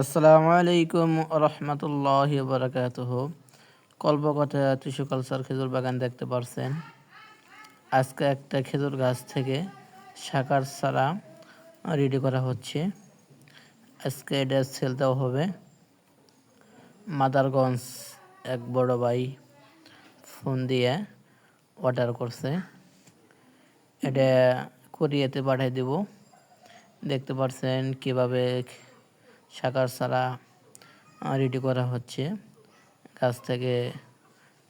আসসালামু আলাইকুম রহমতুল্লাহ বরকাত কল্পকথা টিস্যু কালচার খেজুর বাগান দেখতে পারছেন। আজকে একটা খেজুর গাছ থেকে শাকার সারা রেডি করা হচ্ছে। আজকে এটা সেল দেওয়া হবে মাদারগঞ্জ এক বড় ভাই ফোন দিয়ে অর্ডার করছে। এটা কোরিয়াতে পাঠিয়ে দেব। দেখতে পারছেন কীভাবে শাকার চারা রেডি করা হচ্ছে। গাছ থেকে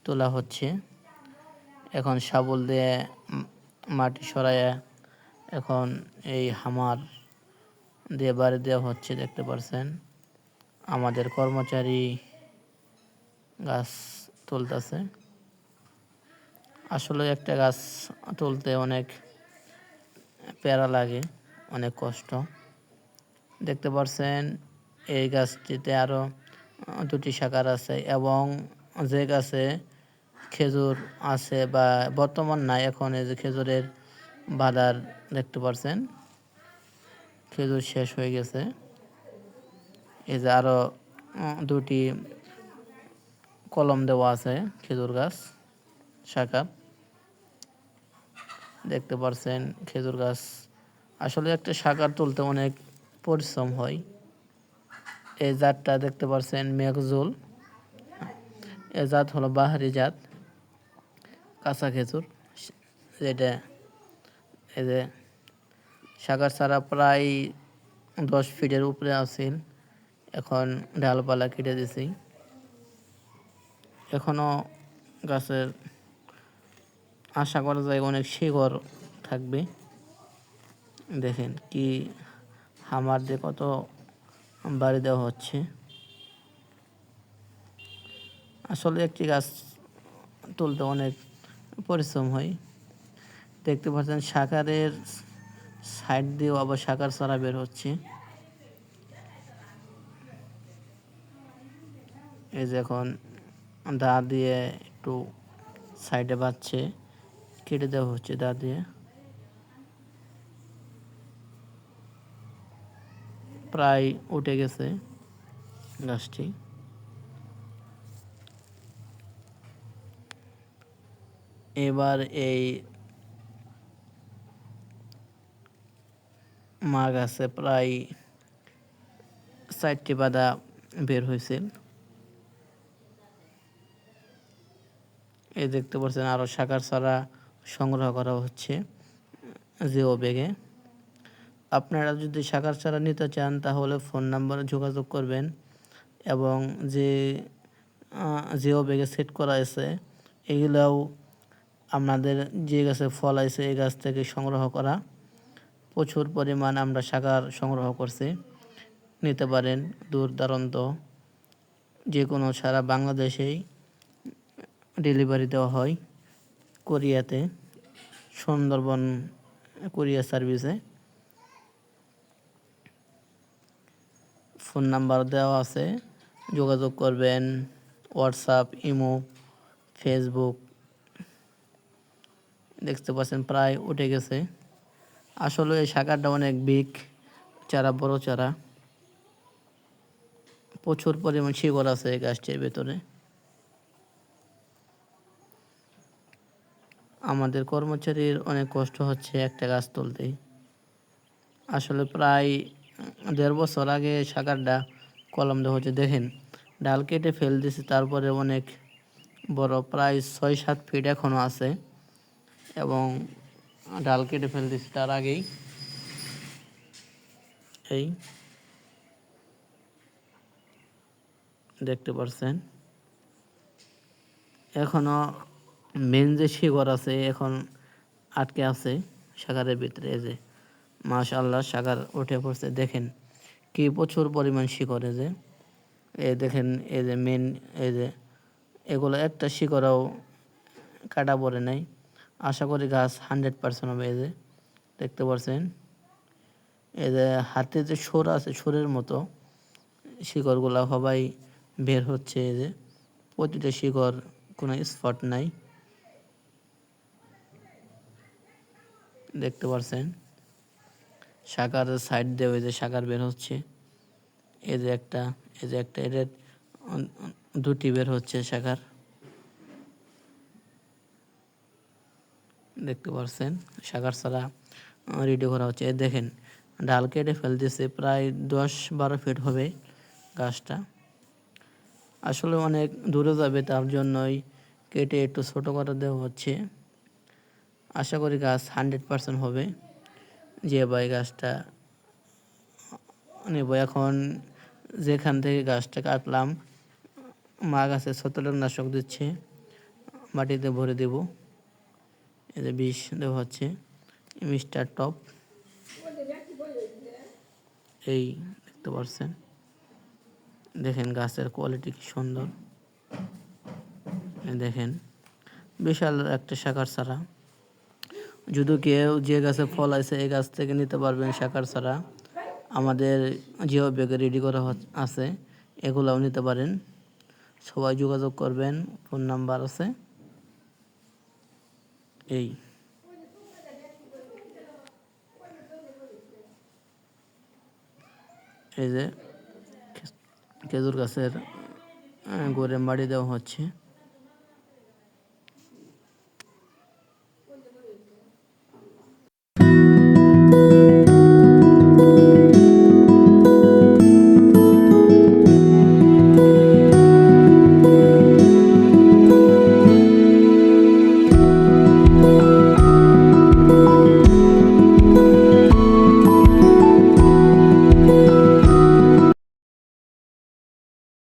তোলা হচ্ছে। এখন শাবল দিয়ে মাটি সরাইয়া এখন এই হামার দিয়ে বাড়ি দেওয়া হচ্ছে, দেখতে পারছেন। আমাদের কর্মচারী গাছ তুলতেছে। আসলে একটা গাছ তুলতে অনেক প্যারা লাগে, অনেক কষ্ট। দেখতে পারছেন এই গাছটিতে আরও দুটি শাখার আছে এবং যে গাছে খেজুর আছে বা বর্তমান নাই, এখন এই যে খেজুরের বাদার দেখতে পারছেন, খেজুর শেষ হয়ে গেছে। এই যে আরও দুটি কলম দেওয়া আছে খেজুর গাছ শাখার দেখতে পারছেন খেজুর গাছ, আসলে একটা শাখার তুলতে অনেক পরিশ্রম হয়। এই জাতটা দেখতে পাচ্ছেন মেঘজুল। এ জাত হলো বাহারি জাত, কাঁচা খেজুর। যেটা এই যে সাগার ছাড়া প্রায় দশ ফিটের উপরে আছিল এখন ডালপালা কেটে দিছি। এখনও গাছের আশা করা যায় অনেক শিকড় থাকবে। দেখেন কি হামার দিয়ে কত বাড়ি দেওয়া হচ্ছে। আসলে একটি গাছ তুলতে অনেক পরিশ্রম হয়। দেখতে পাচ্ছেন সাকারের সাইড দিয়েও আবার সাকার ছাড়া বের হচ্ছে। এই যে এখন দা দিয়ে একটু সাইডে বাচ্ছে কেটে দেওয়া হচ্ছে দা দিয়ে। প্রায় উঠে গেছে। গাছটি এবার এই মা গাছে প্রায় চারটি বাদা বের হয়েছে। এই দেখতে পাচ্ছেন আরও শাকার ছাড়া সংগ্রহ করা হচ্ছে জিও বেগে আপনারা যদি শাখার ছাড়া নিতে চান, তাহলে ফোন নাম্বারে যোগাযোগ করবেন এবং যে জিও ব্যাগে সেট করা আছে, এগুলাও আপনাদের যে গাছে ফল আছে এই গাছ থেকে সংগ্রহ করা। প্রচুর পরিমাণ আমরা শাখার সংগ্রহ করছি। নিতে পারেন দূর দারন্ত যে কোনো সারা বাংলাদেশেই ডেলিভারি দেওয়া হয় কোরিয়াতে, সুন্দরবন কোরিয়া সার্ভিসে। ফোন নাম্বার দেওয়া আছে। যোগাযোগ করবেন হোয়াটসঅ্যাপ, ইমো, ফেসবুক। দেখতে পাচ্ছেন প্রায় উঠে গেছে। আসলে এই শাখাটা অনেক বিগ চারা, বড় চারা। প্রচুর পরিমাণ শিকড় আছে এই গাছটির ভেতরে। আমাদের কর্মচারীর অনেক কষ্ট হচ্ছে একটা গাছ তুলতে। আসলে প্রায় দেড় বছর আগে শাকারটা কলম দেওয়া হচ্ছে, দেখেন। ডাল কেটে ফেল দিছে তারপরে অনেক বড় প্রায় ছয় সাত ফিট এখনও আছে এবং ডাল কেটে ফেল দিছে তার আগেই। এই দেখতে পারছেন? এখনও মেন যে শিকড় আছে, এখন আটকে আছে শাখারের ভিতরে, এই যে। মাশাল্লাহ সাগার উঠে পড়ছে। দেখেন কি প্রচুর পরিমাণ শিকড়ে যে। এ দেখেন, এই যে মেন এই যে এগুলো একটা শিকড়াও কাটা পড়ে নাই। আশা করি গাছ হান্ড্রেড পার্সেন্ট হবে এই যে। দেখতে পাচ্ছেন এই যে হাতে যে সোর আছে, সোরের মতো শিকড়গুলো সবাই বের হচ্ছে এই যে। প্রতিটা শিকড় কোনো স্পট নাই। দেখতে পাচ্ছেন শাকার সাইড দিয়ে ওই যে শাখার বের হচ্ছে। এই যে একটা, এই যে একটা, এদের দুটি বের হচ্ছে শাখার। দেখতে পাচ্ছেন শাখার ছাড়া রেডি করা হচ্ছে। দেখেন, ডাল কেটে ফেলতেছে, প্রায় দশ বারো ফিট হবে গাছটা। আসলে অনেক দূরে যাবে, তার জন্যই কেটে একটু ছোটো করে দেওয়া হচ্ছে। আশা করি গাছ হান্ড্রেড পার্সেন্ট হবে। যে ভাই গাছটা নেব এখন যেখান থেকে গাছটা কাটলাম, মা গাছে ছত্রাকনাশক দিচ্ছে, মাটিতে ভরে দেব। যে বিষ দেওয়া হচ্ছে মিস্টার টপ। এই দেখতে পাচ্ছেন, দেখেন গাছের কোয়ালিটি কি সুন্দর। দেখেন, বিশাল একটা শাখার ছাড়া যদি কেউ যে গাছে ফল আছে এই গাছ থেকে নিতে পারবেন শাখার ছাড়া আমাদের জিও ব্যাগে রেডি করা আছে, এগুলাও নিতে পারেন। সবাই যোগাযোগ করবেন, ফোন নাম্বার আছে। এই। এই যে, খেজুর গাছের গোড়ে মাড়ি দেওয়া হচ্ছে।